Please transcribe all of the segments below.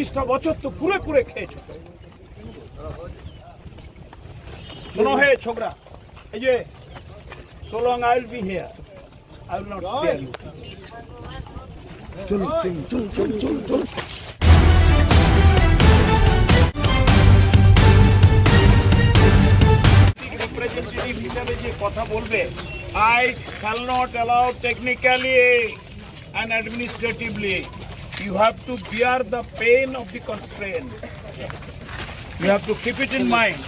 চৌত্রিশটা বছর তো কুড়ে কুড়ে খেয়েছো শোনো হে ছোকরা এই যে will be here I will not spare you. চলুন চলুন চলুন চলুন চলুন চলুন রিপ্রেজেন্টেটিভ হিসাবে যে কথা বলবে I shall not allow technically and administratively you have to bear the pain of the constraints you have to keep it in mind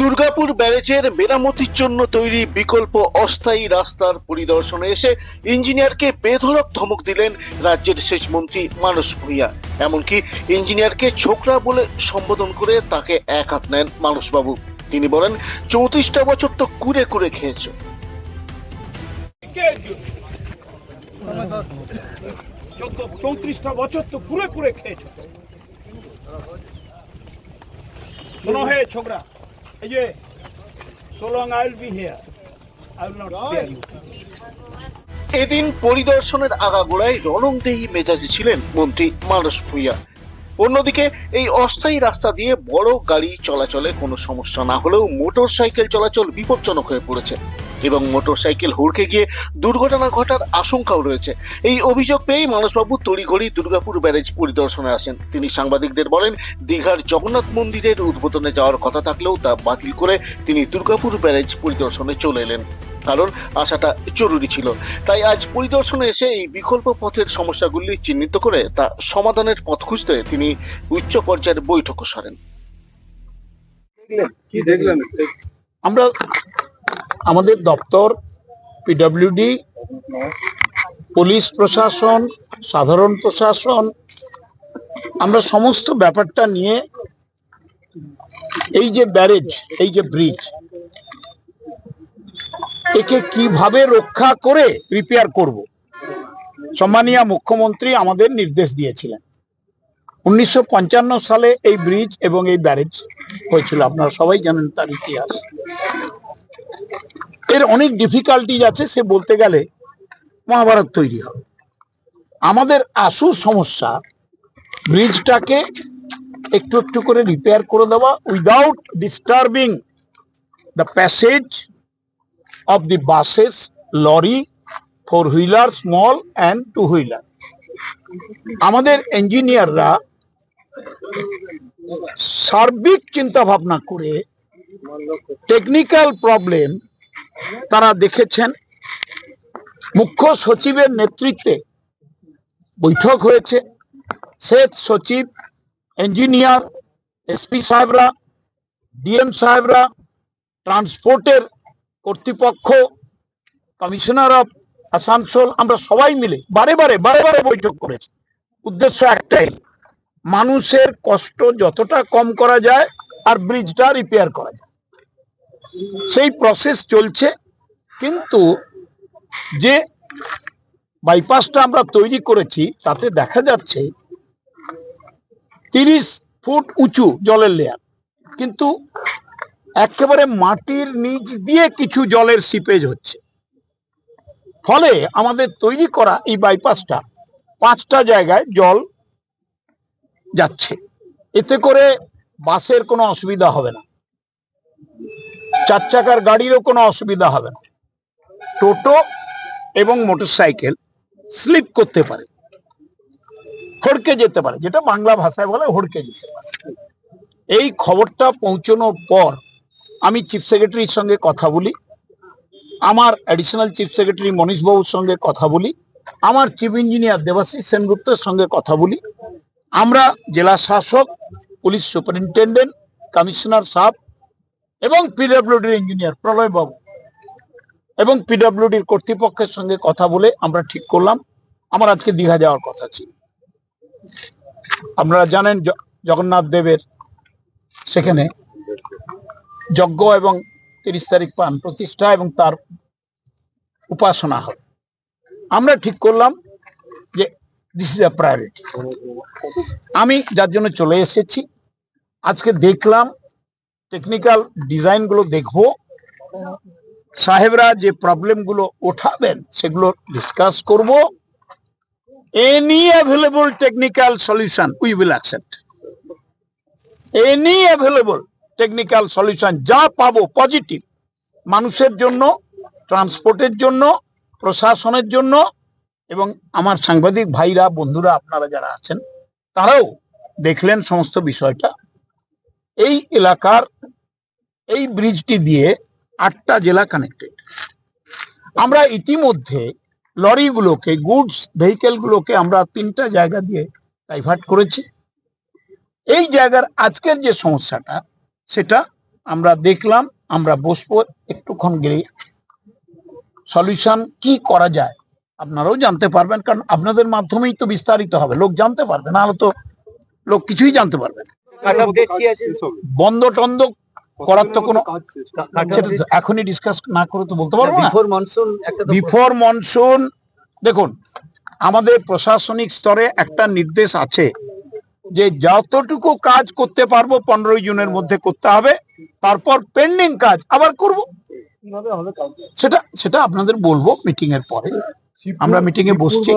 Durgapur ব্যারেজের মেরামতির জন্য তৈরি বিকল্প অস্থায়ী রাস্তার পরিদর্শনে এসে ইঞ্জিনিয়ারকে বেধড়ক ধমক দিলেন রাজ্যের শেষ মন্ত্রী মানস ভূঁইয়া। এমনকি ইঞ্জিনিয়ারকে ছোকরা বলে সম্বোধন করে তাকে এক হাত নেন মানসবাবু। তিনি বলেন চৌত্রিশটা বছর তো কুড়ে কুড়ে খেয়েছ। চৌত্রিশটা বছর তো খেয়েছো। শোনো হে ছোকরা এই যে I will not spare you. এদিন পরিদর্শনের আগাগোড়ায় রণংদেহী মেজাজে ছিলেন মন্ত্রী মানস ভূঁইয়া। অন্যদিকে, এই অস্থায়ী রাস্তা দিয়ে বড় গাড়ি চলাচলে কোনো সমস্যা না হলেও মোটর সাইকেল চলাচল বিপজ্জনক হয়ে পড়েছে এবং মোটর সাইকেল হুড়কে গিয়ে দুর্ঘটনা ঘটার আশঙ্কাও রয়েছে। এই অভিযোগ পেয়েই মানসবাবু তড়িঘড়ি দুর্গাপুর ব্যারেজ পরিদর্শনে আসেন। তিনি সাংবাদিকদের বলেন, দীঘার জগন্নাথ মন্দিরের উদ্বোধনে যাওয়ার কথা থাকলেও তা বাতিল করে তিনি দুর্গাপুর ব্যারেজ পরিদর্শনে চলে এলেন। কারণ আসাটা জরুরি ছিল। তাই আজ পরিদর্শনে এসে এই বিকল্প পথের সমস্যাগুলি চিহ্নিত করে তা সমাধানের পথ খুঁজতে তিনি উচ্চ পর্যায়ের বৈঠকও সারেন। কি দেখলেন? আমরা আমাদের দপ্তর, পিডব্লিউডি, পুলিশ প্রশাসন, সাধারণ প্রশাসন, আমরা সমস্ত ব্যাপারটা নিয়ে এই যে ব্যারেজ, এই যে ব্রিজ একে কীভাবে রক্ষা করে রিপেয়ার করব? সম্মানীয় মুখ্যমন্ত্রী আমাদের নির্দেশ দিয়েছিলেন। উনিশশো পঞ্চান্ন সালে এই ব্রিজ এবং এই ব্যারেজ হয়েছিল। আপনারা সবাই জানেন তার ইতিহাস। এর অনেক ডিফিকাল্টিজ আছে, সে বলতে গেলে মহাভারত তৈরি হবে। আমাদের আসু সমস্যা ব্রিজটাকে একটু একটু করে রিপেয়ার করে দেওয়া without disturbing the passage of the buses lorry four wheeler small and two wheeler আমাদের ইঞ্জিনিয়াররা সার্বিক চিন্তা ভাবনা করে টেকনিক্যাল প্রবলেম তারা দেখেছেন। মুখ্য সচিবের নেতৃত্বে বৈঠক হয়েছে। সেচ সচিব ইঞ্জিনিয়ার এসপি সাহেবরা ডিএম সাহেবরা ট্রান্সপোর্টের কর্তৃপক্ষ, কমিশনার অফ আসানসোল, আমরা সবাই মিলে বারে বারে বারে বারে বৈঠক করেছি। উদ্দেশ্য একটাই, মানুষের কষ্ট যতটা কম করা যায় আর ব্রিজটা রিপেয়ার করা যায়। সেই প্রসেস চলছে, কিন্তু যে বাইপাসটা আমরা তৈরি করেছি, তাতে দেখা যাচ্ছে তিরিশ ফুট উঁচু জলের লেয়ার কিন্তু একেবারে মাটির নিচ দিয়ে কিছু জলের সিপেজ হচ্ছে। ফলে আমাদের তৈরি করা এই বাইপাসটা পাঁচটা জায়গায় জল যাচ্ছে। এতে করে বাসের কোনো অসুবিধা হবে না। চার চাকার গাড়িরও কোনো অসুবিধা হবে না। টোটো এবং মোটরসাইকেল স্লিপ করতে পারে। হড়কে যেতে পারে, যেটা বাংলা ভাষায় বলে হড়কে যেতে পারে। এই খবরটা পৌঁছানোর পর আমি চিফ সেক্রেটারির সঙ্গে কথা বলি। আমার অ্যাডিশনাল চিফ সেক্রেটারি মনীশ বাবুর সঙ্গে কথা বলি। আমার চিফ ইঞ্জিনিয়ার দেবাশিস সেনগুপ্তের সঙ্গে কথা বলি। আমরা জেলা শাসক, পুলিশ সুপারিনটেন্ডেন্ট, কমিশনার সাহেব এবং পিডব্লিউডির ইঞ্জিনিয়ার প্রলয় বাবু এবং পিডব্লিউডির কর্তৃপক্ষের সঙ্গে কথা বলে আমরা ঠিক করলাম। আমার আজকে দীঘা যাওয়ার কথা ছিল। আপনারা জানেন জগন্নাথ দেবের সেখানে যজ্ঞ এবং তিরিশ তারিখ পান প্রতিষ্ঠা এবং তার উপাসনা হবে আমরা ঠিক করলাম যে দিস ইজ আ প্রায়োরিটি আমি যার জন্য চলে এসেছি, আজকে দেখলাম টেকনিক্যাল ডিজাইনগুলো দেখব। সাহেবরা যে প্রবলেমগুলো ওঠাবেন, সেগুলো ডিসকাস করব। Any available technical solution we will accept any available technical solution যা পাবো পজিটিভ মানুষের জন্য ট্রান্সপোর্টের জন্য, প্রশাসনের জন্য এবং আমার সাংবাদিক ভাইরা, বন্ধুরা, আপনারা যারা আছেন, তারাও দেখলেন সমস্ত বিষয়টা। এই এলাকার, এই ব্রিজটি দিয়ে আটটা জেলা কানেক্টেড আমরা ইতিমধ্যে লরিগুলোকে গুডস ভেহিকেলগুলোকে আমরা তিনটা জায়গা দিয়ে ডাইভার্ট করেছি। এই জায়গার আজকের যে সমস্যাটা সেটা আমরা দেখলাম আমরা বসবো একটুক্ষণ গেলে সলিউশন কি করা যায় আপনারাও জানতে পারবেন কারণ আপনাদের মাধ্যমেই তো বিস্তারিত হবে। লোক জানতে পারবে নাহলে তো লোক কিছুই জানতে পারবে বন্ধ টন্ধ করার তো কোনো এখনই ডিসকাস না করে তো বলতে পারব না। বিফোর মনসুন বিফোর মনসুন দেখুন আমাদের প্রশাসনিক স্তরে একটা নির্দেশ আছে। যে যতটুকু কাজ করতে পারব পনেরোই জুনের মধ্যে করতে হবে তারপর পেন্ডিং কাজ আবার করব। সেটা সেটা আপনাদের বলব মিটিং এর পরে। আমরা মিটিং এ বসছি।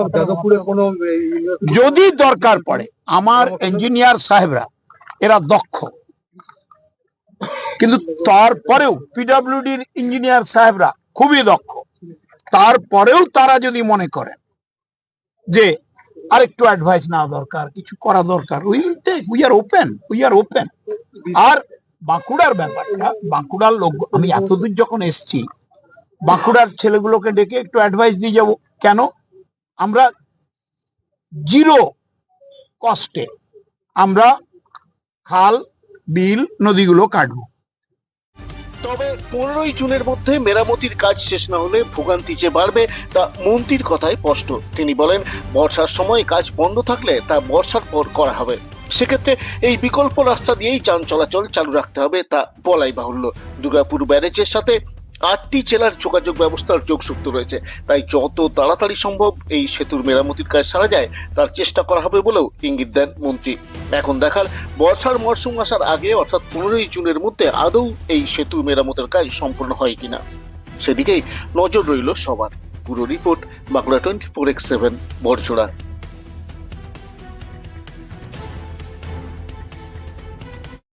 যদি দরকার পড়ে আমার ইঞ্জিনিয়ার সাহেবরা এরা দক্ষ। কিন্তু তারপরেও পিডব্লিউডির ইঞ্জিনিয়ার সাহেবরা খুবই দক্ষ। তারপরেও তারা যদি মনে করেন যে আরেকটু অ্যাডভাইস নেওয়া দরকার, কিছু করা দরকার। We take we are open we are open আর বাঁকুড়ার ব্যাপারটা, বাঁকুড়ার লোক, আমি এতদূর যখন এসছি, বাঁকুড়ার ছেলেগুলোকে ডেকে একটু অ্যাডভাইস দিয়ে যাব। কেন? আমরা জিরো কস্টে আমরা খাল, বিল, নদীগুলো কাটবো। তবে পনেরোই জুনের মধ্যে মেরামতির কাজ শেষ না হলে ভোগান্তি যে বাড়বে তা মন্ত্রীর কথাই স্পষ্ট। তিনি বলেন, বর্ষার সময় কাজ বন্ধ থাকলে তা বর্ষার পর করা হবে। সেক্ষেত্রে এই বিকল্প রাস্তা দিয়েই যান চলাচল চালু রাখতে হবে তা বলাই বাহুল্য। দুর্গাপুর ব্যারেজের সাথে আটটি জেলার যোগাযোগ ব্যবস্থার যোগসূত্র রয়েছে। তাই যত তাড়াতাড়ি সম্ভব এই সেতুর মেরামতির কাজ সারা যায়, তার চেষ্টা করা হবে বলেও ইঙ্গিত দেন মন্ত্রী। এখন দেখার, বর্ষার মরশুম আসার আগে, অর্থাৎ পনেরোই জুনের মধ্যে আদৌ এই সেতু মেরামতের কাজ সম্পূর্ণ হয় কিনা? সেদিকেই নজর রইল সবার। পুরো report, Bankura twenty four x seven Barachora